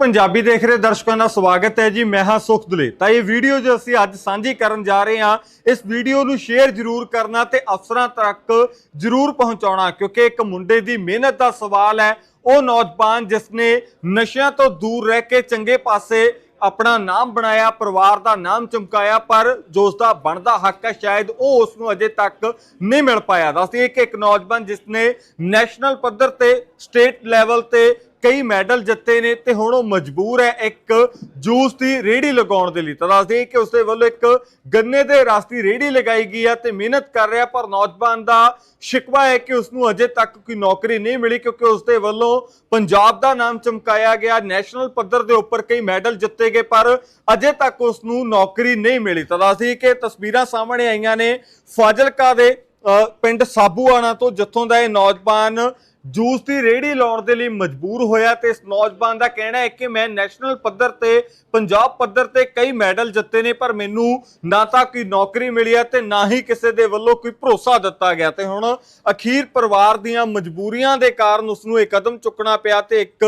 ਪੰਜਾਬੀ ਦੇਖ ਰਹੇ ਦਰਸ਼ਕਾਂ ਦਾ ਸਵਾਗਤ ਹੈ ਜੀ, ਮੈਂ ਹਾਂ ਸੁਖ ਦੁਲੇ ਤਾਂ ਇਹ ਵੀਡੀਓ ਜੋ ਅਸੀਂ ਅੱਜ ਸਾਂਝੀ ਕਰਨ ਜਾ ਰਹੇ ਹਾਂ, ਇਸ ਵੀਡੀਓ ਨੂੰ ਸ਼ੇਅਰ ਜ਼ਰੂਰ ਕਰਨਾ ਤੇ ਅਫਸਰਾਂ ਤੱਕ ਜ਼ਰੂਰ ਪਹੁੰਚਾਉਣਾ, ਕਿਉਂਕਿ ਇੱਕ ਮੁੰਡੇ ਦੀ ਮਿਹਨਤ ਦਾ ਸਵਾਲ ਹੈ। ਉਹ ਨੌਜਵਾਨ ਜਿਸ ਨੇ ਨਸ਼ਿਆਂ ਤੋਂ ਦੂਰ ਰਹਿ ਕੇ ਚੰਗੇ ਪਾਸੇ ਆਪਣਾ ਨਾਮ ਬਣਾਇਆ, ਪਰਿਵਾਰ ਦਾ ਨਾਮ ਚਮਕਾਇਆ, ਪਰ ਜੋ ਉਸ ਦਾ ਬਣਦਾ ਹੱਕ ਹੈ, ਸ਼ਾਇਦ ਉਹ ਉਸ ਨੂੰ ਅਜੇ ਤੱਕ ਨਹੀਂ ਮਿਲ ਪਾਇਆ। ਦੱਸਦੀ ਕਿ ਇੱਕ ਨੌਜਵਾਨ ਜਿਸ ਨੇ ਨੈਸ਼ਨਲ ਪੱਧਰ ਤੇ ਸਟੇਟ ਲੈਵਲ ਤੇ ਕਈ ਮੈਡਲ ਜਿੱਤੇ ਨੇ ਤੇ ਹੁਣ ਉਹ ਮਜਬੂਰ ਹੈ ਇੱਕ ਜੂਸ ਦੀ ਰੇੜੀ ਲਗਾਉਣ ਦੇ ਲਈ। ਤਾਂ ਦੱਸਦੇ ਕਿ ਉਸਦੇ ਵੱਲੋਂ ਇੱਕ ਗੰਨੇ ਦੇ ਰਸ ਦੀ ਰੇੜੀ ਲਗਾਈ ਗਈ ਹੈ ਤੇ ਮਿਹਨਤ ਕਰ ਰਿਹਾ ਪਰ ਨੌਜਵਾਨ ਦਾ ਸ਼ਿਕਵਾ ਹੈ ਕਿ ਉਸ ਨੂੰ ਅਜੇ ਤੱਕ ਕੋਈ ਨੌਕਰੀ ਨਹੀਂ ਮਿਲੀ ਕਿਉਂਕਿ ਉਸਦੇ ਵੱਲੋਂ ਪੰਜਾਬ ਦਾ ਨਾਮ ਚਮਕਾਇਆ ਗਿਆ ਨੈਸ਼ਨਲ ਪੱਧਰ ਦੇ ਉੱਪਰ ਕਈ ਮੈਡਲ ਜਿੱਤੇ ਗਏ ਪਰ ਅਜੇ ਤੱਕ ਉਸ ਨੂੰ ਨੌਕਰੀ ਨਹੀਂ ਮਿਲੀ। ਤਾਂ ਦੱਸਦੀ ਕਿ ਤਸਵੀਰਾਂ ਸਾਹਮਣੇ ਆਈਆਂ ਨੇ ਫਾਜ਼ਿਲਕਾ ਦੇ ਅ, ਪਿੰਡ ਸਾਬੂਆਣਾ ਤੋਂ ਜਿੱਥੋਂ ਦਾ ਇਹ ਨੌਜਵਾਨ ਜੂਸ ਦੀ ਰੇੜੀ ਲਾਉਣ ਦੇ ਲਈ ਮਜਬੂਰ ਹੋਇਆ ਤੇ ਇਸ ਨੌਜਵਾਨ ਦਾ ਕਹਿਣਾ ਹੈ ਕਿ ਮੈਂ ਨੈਸ਼ਨਲ ਪੱਧਰ ਤੇ, ਪੰਜਾਬ ਪੱਧਰ ਤੇ ਕਈ ਮੈਡਲ ਜਿੱਤੇ ਨੇ, ਪਰ ਮੈਨੂੰ ਨਾ ਤਾਂ ਕੋਈ ਨੌਕਰੀ ਮਿਲੀ ਹੈ ਤੇ ਨਾ ਹੀ ਕਿਸੇ ਦੇ ਵੱਲੋਂ ਕੋਈ ਭਰੋਸਾ ਦਿੱਤਾ ਗਿਆ। ਤੇ ਹੁਣ ਅਖੀਰ ਪਰਿਵਾਰ ਦੀਆਂ ਮਜਬੂਰੀਆਂ ਦੇ ਕਾਰਨ ਉਸ ਨੂੰ ਇਹ ਕਦਮ ਚੁੱਕਣਾ ਪਿਆ ਤੇ ਇੱਕ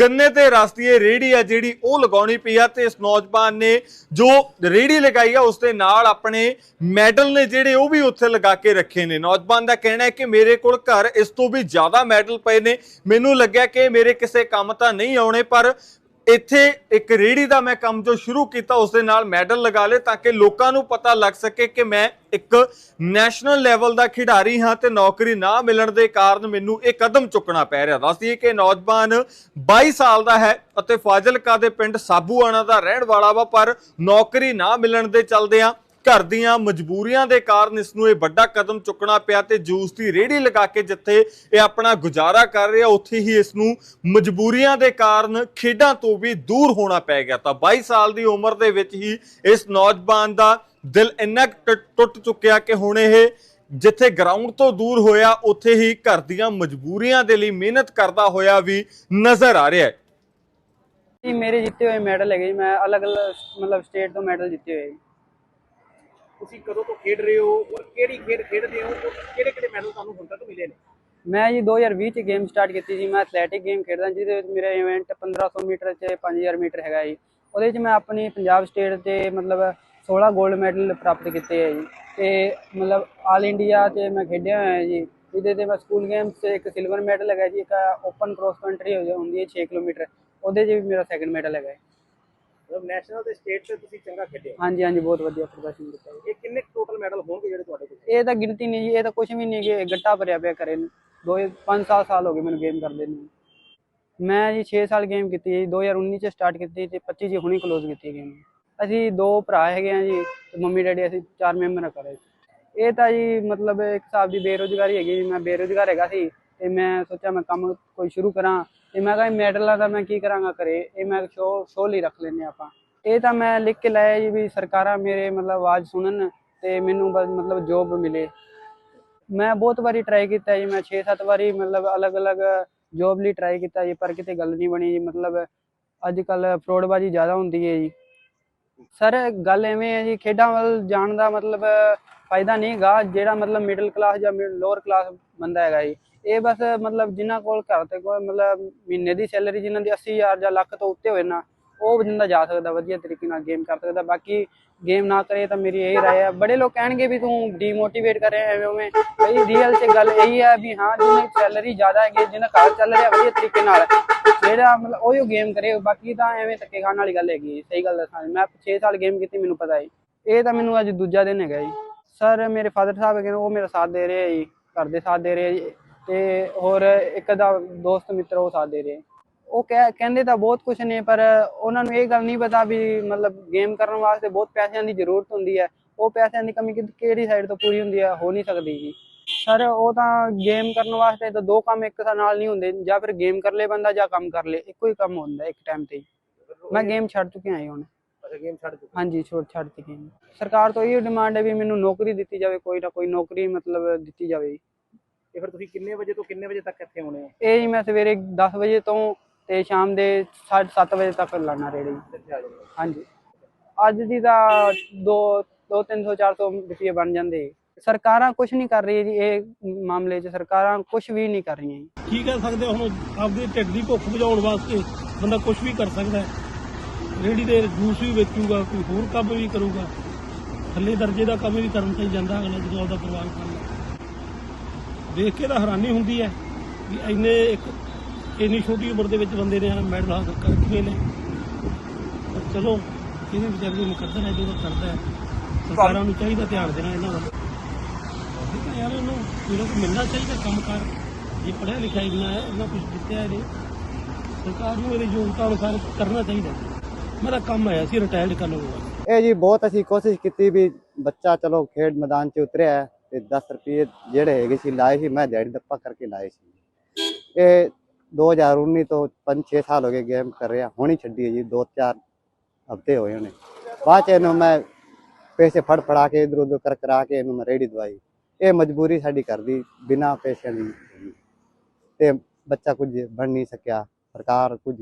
ਗੰਨੇ ਤੇ ਰਸ ਦੀ ਇਹ ਰੇੜੀ ਹੈ ਜਿਹੜੀ ਉਹ ਲਗਾਉਣੀ ਪਈ ਆ ਤੇ ਇਸ ਨੌਜਵਾਨ ਨੇ ਜੋ ਰੇੜੀ ਲਗਾਈ ਆ, ਉਸ ਦੇ ਨਾਲ ਆਪਣੇ ਮੈਡਲ ਨੇ ਜਿਹੜੇ ਉਹ ਵੀ ਉੱਥੇ ਲਗਾ ਕੇ ਰੱਖੇ ਨੇ। ਨੌਜਵਾਨ ਦਾ ਕਹਿਣਾ ਹੈ ਕਿ ਮੇਰੇ ਕੋਲ ਘਰ ਇਸ ਤੋਂ ਵੀ ਜ਼ਿਆਦਾ ਮੈਡਲ ਪਏ ਨੇ। ਮੈਨੂੰ ਲੱਗਿਆ ਕਿ ਮੇਰੇ ਕਿਸੇ ਕੰਮ ਤਾਂ ਨਹੀਂ ਆਉਣੇ, ਪਰ ਇੱਥੇ ਇੱਕ ਰੇੜੀ ਦਾ ਮੈਂ ਕੰਮ ਜੋ ਸ਼ੁਰੂ ਕੀਤਾ, ਉਸ ਦੇ ਨਾਲ ਮੈਡਲ ਲਗਾ ਲੇ ਤਾਂ ਕਿ ਲੋਕਾਂ ਨੂੰ ਪਤਾ ਲੱਗ ਸਕੇ ਕਿ ਮੈਂ ਇੱਕ ਨੈਸ਼ਨਲ ਲੈਵਲ ਦਾ ਖਿਡਾਰੀ ਹਾਂ ਤੇ ਨੌਕਰੀ ਨਾ ਮਿਲਣ ਦੇ ਕਾਰਨ ਮੈਨੂੰ ਇਹ ਕਦਮ ਚੁੱਕਣਾ ਪੈ ਰਿਹਾ। ਦੱਸਦੀ ਕਿ ਨੌਜਵਾਨ 22 ਸਾਲ ਦਾ ਹੈ ਅਤੇ ਫਾਜ਼ਿਲਕਾ ਦੇ ਪਿੰਡ ਸਾਬੂਆਣਾ ਦਾ ਰਹਿਣ ਵਾਲਾ ਵਾ, ਪਰ ਨੌਕਰੀ ਨਾ ਮਿਲਣ ਦੇ ਚਲਦਿਆਂ ਘਰ ਦੀਆਂ ਮਜਬੂਰੀਆਂ ਦੇ ਕਾਰਨ ਇਸ ਨੂੰ ਇਹ ਵੱਡਾ ਕਦਮ ਚੁੱਕਣਾ ਪਿਆ ਤੇ ਜੂਸ ਦੀ ਰੇੜੀ ਲਗਾ ਕੇ ਜਿੱਥੇ ਇਹ ਆਪਣਾ ਗੁਜ਼ਾਰਾ ਕਰ ਰਿਹਾ, ਉੱਥੇ ਹੀ ਇਸ ਨੂੰ ਮਜਬੂਰੀਆਂ ਦੇ ਕਾਰਨ ਖੇਡਾਂ ਤੋਂ ਵੀ ਦੂਰ ਹੋਣਾ ਪੈ ਗਿਆ। ਤਾਂ 22 ਸਾਲ ਦੀ ਉਮਰ ਦੇ ਵਿੱਚ ਹੀ ਇਸ ਨੌਜਵਾਨ ਦਾ ਦਿਲ ਇੰਨਾ ਟੁੱਟ- ਟੁੱਟ ਚੁੱਕਿਆ ਕਿ ਹੁਣ ਇਹ ਜਿੱਥੇ ਗਰਾਊਂਡ ਤੋਂ ਦੂਰ ਹੋਇਆ, ਉੱਥੇ ਹੀ ਘਰ ਦੀਆਂ ਮਜਬੂਰੀਆਂ ਦੇ ਲਈ ਮਿਹਨਤ ਕਰਦਾ ਹੋਇਆ ਵੀ ਨਜ਼ਰ ਆ ਰਿਹਾ ਹੈ। ਜੀ, ਮੇਰੇ ਜਿੱਤੇ ਹੋਏ ਮੈਡਲ ਹੈਗੇ ਜੀ। ਮੈਂ ਅਲੱਗ-ਅਲੱਗ, ਮਤਲਬ ਸਟੇਟ ਤੋਂ ਮੈਡਲ ਜਿੱਤੇ ਹੋਏ ਜੀ। ਤੁਸੀਂ ਕਦੋਂ ਤੋਂ ਖੇਡ ਰਹੇ ਹੋ ਔਰ ਕਿਹੜੀ ਖੇਡ ਖੇਡਦੇ ਹੋ ਔਰ ਕਿਹੜੇ ਕਿਹੜੇ ਮੈਡਲ ਤੁਹਾਨੂੰ ਹੁਣ ਤੱਕ ਮਿਲੇ ਨੇ? ਮੈਂ ਜੀ 2020 ਚ ਗੇਮ ਸਟਾਰਟ ਕੀਤੀ ਜੀ ਮੈਂ ਐਥਲੈਟਿਕ ਗੇਮ ਖੇਡਦਾ ਜਿਹਦੇ ਵਿੱਚ ਮੇਰਾ ਇਵੈਂਟ 1500 ਮੀਟਰ ਤੇ 5000 ਮੀਟਰ ਹੈਗਾ ਜੀ। ਉਹਦੇ ਵਿੱਚ ਮੈਂ ਆਪਣੀ ਪੰਜਾਬ ਸਟੇਟ ਤੇ ਮਤਲਬ 16 골ਡ ਮੈਡਲ ਪ੍ਰਾਪਤ ਕੀਤੇ ਹੈ ਜੀ। ਤੇ ਮਤਲਬ ਆਲ ਇੰਡੀਆ ਤੇ ਮੈਂ ਖੇਡਿਆ ਹੋਇਆ ਜੀ। ਜਿਹਦੇ ਤੇ ਮੈਂ ਸਕੂਲ ਗੇਮਸ 'ਚ ਇੱਕ ਸਿਲਵਰ ਮੈਡਲ ਹੈਗਾ ਜੀ, ਇੱਕ ਓਪਨ ਕ੍ਰੋਸ ਕੰਟਰੀ ਹੁੰਦੀ ਹੈ 6 ਕਿਲੋਮੀਟਰ। ਉਹਦੇ 'ਚ ਵੀ ਮੇਰਾ ਸੈਕੰਡ ਮੈਡਲ ਹੈਗਾ ਜੀ। ਨੈਸ਼ਨਲ ਤੇ ਸਟੇਟ ਤੇ ਤੁਸੀਂ ਚੰਗਾ ਖੇਡੇ ਹੋ। ਹਾਂਜੀ ਹਾਂਜੀ ਬਹੁਤ ਵਧੀਆ ਪ੍ਰਦਰਸ਼ਨ ਕੀਤਾ ਜੀ। ਇਹ ਕਿੰਨੇ ਟੋਟਲ ਮੈਡਲ ਹੋਣਗੇ ਜਿਹੜੇ ਤੁਹਾਡੇ ਕੋਲ? ਇਹ ਤਾਂ ਗਿਣਤੀ ਨਹੀਂ ਜੀ ਇਹ ਤਾਂ ਕੁਝ ਵੀ ਨਹੀਂ ਕਿ ਗੱਟਾ ਭਰਿਆ ਪਿਆ ਕਰੇ ਦੋ ਪੰਜ ਸਾਲ ਸਾਲ ਹੋ ਗਏ ਮੈਨੂੰ ਗੇਮ ਕਰਦੇ ਨੂੰ। ਮੈਂ ਜੀ 6 ਸਾਲ ਗੇਮ ਕੀਤੀ ਜੀ 2019 ਚ ਸਟਾਰਟ ਕੀਤੀ ਤੇ 25 ਜੀ ਹੁਣੀ ਕਲੋਜ਼ ਕੀਤੀ ਗੇਮ ਅਸੀਂ ਦੋ ਭਰਾ ਹੈਗੇ ਆ ਜੀ ਤੇ ਮੰਮੀ ਡੈਡੀ ਅਸੀਂ ਚਾਰ ਮੈਂਬਰ ਕਰੇ ਇਹ ਤਾਂ ਜੀ ਮਤਲਬ ਇੱਕ ਹਿਸਾਬ ਦੀ ਬੇਰੋਜ਼ਗਾਰੀ ਹੈਗੀ ਜੀ ਮੈਂ ਬੇਰੋਜ਼ਗਾਰ ਹੈਗਾ ਸੀ ਤੇ ਮੈਂ ਸੋਚਿਆ ਮੈਂ ਕੰਮ ਕੋਈ ਸ਼ੁਰੂ ਕਰਾਂ। ਤੇ ਮੈਂ ਕਿਹਾ ਇਹ ਮੈਡਲਾਂ ਦਾ ਮੈਂ ਕੀ ਕਰਾਂਗਾ ਕਰੇ ਇਹ ਮੈਂ ਸ਼ੋ ਸ਼ੋ ਲਈ ਰੱਖ ਲੈਨੇ ਆਪਾਂ। ਇਹ ਤਾਂ ਮੈਂ ਲਿਖ ਕੇ ਲਾਇਆ ਜੀ ਵੀ ਸਰਕਾਰਾਂ ਮੇਰੇ ਮਤਲਬ ਆਵਾਜ਼ ਸੁਣਨ ਤੇ ਮੈਨੂੰ ਬਸ ਮਤਲਬ ਜੋਬ ਮਿਲੇ। ਮੈਂ ਬਹੁਤ ਵਾਰੀ ਟਰਾਈ ਕੀਤਾ ਜੀ, ਮੈਂ 6-7 ਵਾਰੀ ਮਤਲਬ ਅਲੱਗ-ਅਲੱਗ ਜੋਬ ਲਈ ਟਰਾਈ ਕੀਤਾ ਜੀ, ਪਰ ਕਿਤੇ ਗੱਲ ਨਹੀਂ ਬਣੀ ਜੀ, ਮਤਲਬ ਅੱਜ ਕੱਲ ਫਰੋਡਬਾਜ਼ੀ ਜ਼ਿਆਦਾ ਹੁੰਦੀ ਹੈ ਜੀ। ਸਰ, ਗੱਲ ਐਵੇਂ ਹੈ ਜੀ, ਖੇਡਾਂ ਵੱਲ ਜਾਣ ਦਾ ਮਤਲਬ ਫਾਇਦਾ ਨਹੀਂ ਹੈਗਾ, ਜਿਹੜਾ ਮਤਲਬ ਮਿਡਲ ਕਲਾਸ ਜਾਂ ਲੋਅਰ ਕਲਾਸ ਬੰਦਾ ਹੈਗਾ ਜੀ। ਇਹ ਬਸ ਮਤਲਬ ਜਿਨ੍ਹਾਂ ਕੋਲ ਘਰ ਤੇ ਕੋਈ ਮਤਲਬ ਮਹੀਨੇ ਦੀ ਸੈਲਰੀ ਜਿਨ੍ਹਾਂ ਦੀ 80000 ਜਾਂ ਲੱਖ ਤੋਂ ਉੱਤੇ ਹੋਵੇ ਨਾ, ਉਹ ਬੰਦਾ ਜਾ ਸਕਦਾ, ਵਧੀਆ ਤਰੀਕੇ ਨਾਲ ਗੇਮ ਕਰ ਸਕਦਾ। ਬਾਕੀ ਗੇਮ ਨਾ ਕਰੇ ਤਾਂ ਮੇਰੀ ਇਹੀ ਰਾਏ ਹੈ ਬੜੇ ਲੋਕ ਕਹਿਣਗੇ ਵੀ ਤੂੰ ਡੀਮੋਟੀਵੇਟ ਕਰ ਰਿਹਾ, ਐਵੇਂ ਉਵੇਂ। ਬਈ ਰੀਅਲ ਤੇ ਗੱਲ ਇਹੀ ਹੈ ਵੀ ਹਾਂ ਜਿਹਨੇ ਸੈਲਰੀ ਜ਼ਿਆਦਾ ਹੈਗੀ ਜਿਹਨਾਂ ਘਰ ਚੱਲ ਰਿਹਾ, ਵਧੀਆ ਤਰੀਕੇ ਨਾਲ। ਜਿਹੜਾ ਮਤਲਬ ਉਹੀ ਗੇਮ ਕਰੇ, ਬਾਕੀ ਤਾਂ ਐਵੇਂ ਧੱਕੇ ਖਾਣ ਵਾਲੀ ਗੱਲ ਹੈਗੀ। ਹੈ। ਸਹੀ ਗੱਲ ਦੱਸਾਂ, ਮੈਂ 6 ਸਾਲ ਗੇਮ ਕੀਤੀ, ਮੈਨੂੰ ਪਤਾ ਹੈ ਇਹ ਤਾਂ ਮੈਨੂੰ ਅੱਜ ਦੂਜਾ ਦਿਨ ਹੈਗਾ ਜੀ। ਸਰ ਮੇਰੇ ਫਾਦਰ ਸਾਹਿਬ ਹੈਗੇ ਨੇ, ਉਹ ਮੇਰਾ ਸਾਥ ਦੇ ਰਹੇ ਆ ਜੀ, ਘਰ ਦੇ ਸਾਥ ਦੇ ਰਹੇ ਆ ਜੀ। ਤੇ ਹੋਰ ਇੱਕ ਦਾ ਦੋਸਤ ਮਿੱਤਰ ਉਹ ਸਾਥ ਦੇ ਰਹੇ। ਉਹ ਕਹਿ ਕਹਿੰਦੇ ਤਾਂ ਬਹੁਤ ਕੁਝ ਨੇ ਪਰ ਉਹਨਾਂ ਨੂੰ ਇਹ ਗੱਲ ਨਹੀਂ ਪਤਾ ਵੀ ਮਤਲਬ ਗੇਮ ਕਰਨ ਵਾਸਤੇ ਬਹੁਤ ਪੈਸਿਆਂ ਦੀ ਜ਼ਰੂਰਤ ਹੁੰਦੀ ਹੈ ਉਹ ਪੈਸਿਆਂ ਦੀ ਕਮੀ ਕਿਹੜੀ ਸਾਈਡ ਤੋਂ ਪੂਰੀ ਹੁੰਦੀ ਹੈ ਹੋ ਨਹੀਂ ਸਕਦੀ ਜੀ ਸਰ ਉਹ ਤਾਂ ਗੇਮ ਕਰਨ ਵਾਸਤੇ ਤਾਂ ਦੋ ਕੰਮ ਇੱਕ ਨਾਲ ਨਹੀਂ ਹੁੰਦੇ ਜਾਂ ਫਿਰ ਗੇਮ ਕਰ ਲੇ ਬੰਦਾ ਜਾਂ ਕੰਮ ਕਰ ਲੇ ਇੱਕੋ ਹੀ ਕੰਮ ਹੁੰਦਾ ਇੱਕ ਟਾਈਮ ਤੇ। ਮੈਂ ਗੇਮ ਛੱਡ ਚੁੱਕਿਆ ਹਾਂ ਹੁਣ ਗੇਮ ਛੱਡ ਚੁੱਕੇ ਹਾਂਜੀ ਛੋੜ ਛੱਡ ਚੁੱਕੀ ਸਰਕਾਰ ਤੋਂ ਇਹ ਡਿਮਾਂਡ ਹੈ ਵੀ ਮੈਨੂੰ ਨੌਕਰੀ ਦਿੱਤੀ ਜਾਵੇ ਕੋਈ ਨਾ ਕੋਈ ਨੌਕਰੀ ਮਤਲਬ ਦਿੱਤੀ ਜਾਵੇ। ਤੇ ਫਿਰ ਤੁਸੀਂ ਕਿੰਨੇ ਵਜੇ ਤੋਂ ਕਿੰਨੇ ਵਜੇ ਤੱਕ ਇੱਥੇ ਆਉਣੇ ਹੋ? ਇਹ ਜੀ ਮੈਂ ਸਵੇਰੇ 10 ਵਜੇ ਤੋਂ ਤੇ ਸ਼ਾਮ ਦੇ 7:30 ਵਜੇ ਤੱਕ ਲਾਣਾ ਰੇੜੀ। ਇੱਥੇ ਆ ਜਾਓ ਹਾਂਜੀ। ਅੱਜ ਦੀ ਤਾਂ 2 2 300 400 ਰੁਪਏ ਬਣ ਜਾਂਦੇ। ਸਰਕਾਰਾਂ ਕੁਝ ਨਹੀਂ ਕਰ ਰਹੀ ਜੀ ਇਹ ਮਾਮਲੇ 'ਚ। ਸਰਕਾਰਾਂ ਕੁਝ ਵੀ ਨਹੀਂ ਕਰ ਰਹੀਆਂ ਜੀ। ਕੀ ਕਰ ਸਕਦੇ ਹੋ ਹੁਣ ਆਪਦੇ ਢਿੱਡ ਦੀ ਭੁੱਖ ਬੁਝਾਉਣ ਵਾਸਤੇ ਬੰਦਾ ਕੁਝ ਵੀ ਕਰ ਸਕਦਾ ਹੈ। ਰੇੜੀ ਦੇ ਜੂਸ ਵੀ ਵੇਚੂਗਾ ਕੋਈ ਹੋਰ ਕੰਮ ਵੀ ਕਰੂਗਾ। ਥੱਲੇ ਦਰਜੇ ਦਾ ਕੰਮ ਵੀ ਕਰਨ ਤੇ ਜਾਂਦਾ ਅਗਲਾ ਜਦੋਂ ਆਪਦਾ ਪਰਿਵਾਰ ਪਾਲਦਾ ਦੇਖ ਕੇ ਤਾਂ ਹੈਰਾਨੀ ਹੁੰਦੀ ਹੈ ਵੀ ਇੰਨੇ ਇੱਕ ਇੰਨੀ ਛੋਟੀ ਉਮਰ ਦੇ ਵਿੱਚ ਬੰਦੇ ਨੇ ਮੈਡਲ ਹਾਸਲ ਕਰ ਚੁੱਕੇ ਨੇ। ਚਲੋ, ਇਹਦੇ ਵਿਚਾਰੇ ਨੂੰ ਮੁਕੱਦਰ ਹੈ, ਜਦੋਂ ਕਰਦਾ ਹੈ, ਸਰਕਾਰਾਂ ਨੂੰ ਚਾਹੀਦਾ ਧਿਆਨ ਦੇਣਾ ਇਹਨਾਂ ਵੱਲ। ਠੀਕ ਹੈ ਯਾਰ ਇਹਨੂੰ ਜਿਹੜਾ ਕੋਈ ਮਿਲਣਾ ਚਾਹੀਦਾ ਕੰਮਕਾਰ, ਜੇ ਪੜ੍ਹਿਆ ਲਿਖਿਆ ਇੰਨਾ ਹੈ ਇਹਨਾਂ ਕੁਝ ਦਿੱਤਾ ਨਹੀਂ ਸਰਕਾਰ ਨੂੰ ਇਹਦੀ ਯੋਗਤਾ ਅਨੁਸਾਰ ਕਰਨਾ ਚਾਹੀਦਾ ਮੇਰਾ ਕੰਮ ਆਇਆ ਸੀ ਰਿਟਾਇਰਡ ਕਰਨ ਨੂੰ ਇਹ ਜੀ ਬਹੁਤ ਅਸੀਂ ਕੋਸ਼ਿਸ਼ ਕੀਤੀ ਵੀ ਬੱਚਾ ਚਲੋ ਖੇਡ ਮੈਦਾਨ 'ਚ ਉਤਰਿਆ ਹੈ। ਤੇ 10 ਰੁਪਏ ਜਿਹੜੇ ਹੈਗੇ ਸੀ ਲਾਏ ਸੀ ਮੈਂ ਦਿਹਾੜੀ ਦੱਪਾ ਕਰਕੇ ਲਾਏ ਸੀ। ਇਹ 2019 ਤੋਂ 5-6 ਸਾਲ ਹੋ ਗਏ ਗੇਮ ਕਰ ਰਿਹਾ ਹੁਣੀ ਛੱਡੀ ਹੈ ਜੀ 2-4 ਹਫ਼ਤੇ ਹੋਏ ਉਹਨੇ ਬਾਅਦ 'ਚ ਇਹਨੂੰ ਮੈਂ ਪੈਸੇ ਫੜ ਫੜਾ ਕੇ ਇਧਰ ਉਧਰ ਕਰ ਕਰਾ ਕੇ ਇਹਨੂੰ ਮੈਂ ਰੇੜੀ ਦਵਾਈ। ਇਹ ਮਜਬੂਰੀ ਸਾਡੀ ਕਰਦੀ ਬਿਨਾ ਪੈਸਿਆਂ ਦੀ। ਤੇ ਬੱਚਾ ਕੁਝ ਬਣ ਨਹੀਂ ਸਕਿਆ ਸਰਕਾਰ ਕੁਝ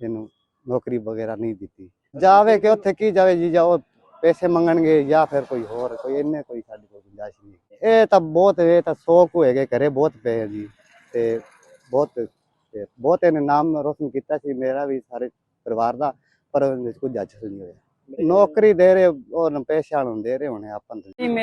ਇਹਨੂੰ ਨੌਕਰੀ ਵਗੈਰਾ ਨਹੀਂ ਦਿੱਤੀ। ਜਾਵੇ ਕਿ ਉੱਥੇ ਕੀ ਜਾਵੇ ਜੀ ਜਾਓ ਪੈਸੇ ਮੰਗਣਗੇ ਜਾਂ ਫਿਰ ਕੋਈ ਹੋਰ ਕੋਈ ਇੰਨੇ ਕੋਈ ਸਾਡੀ ਕੋਈ ਗੁੰਜਾਇਸ਼ ਨਹੀਂ ਇਹ ਤਾਂ ਬਹੁਤ ਇਹ ਤਾਂ ਸੌ ਕੁ ਹੈਗੇ ਘਰੇ ਬਹੁਤ ਪਏ ਜੀ। ਤੇ ਬਹੁਤ ਤੇ ਬਹੁਤ ਇਹਨੇ ਨਾਮ ਰੋਸ਼ਨ ਕੀਤਾ ਸੀ ਮੇਰਾ ਵੀ ਸਾਰੇ ਪਰਿਵਾਰ ਦਾ ਪਰ ਕੁਝ ਹਾਸਲ ਨਹੀਂ ਹੋਇਆ। ਨੌਕਰੀ ਦੇ ਰਹੇ ਉਹ ਪੈਸਿਆਂ ਨੂੰ ਦੇ ਰਹੇ ਹੋਣੇ ਆਪਾਂ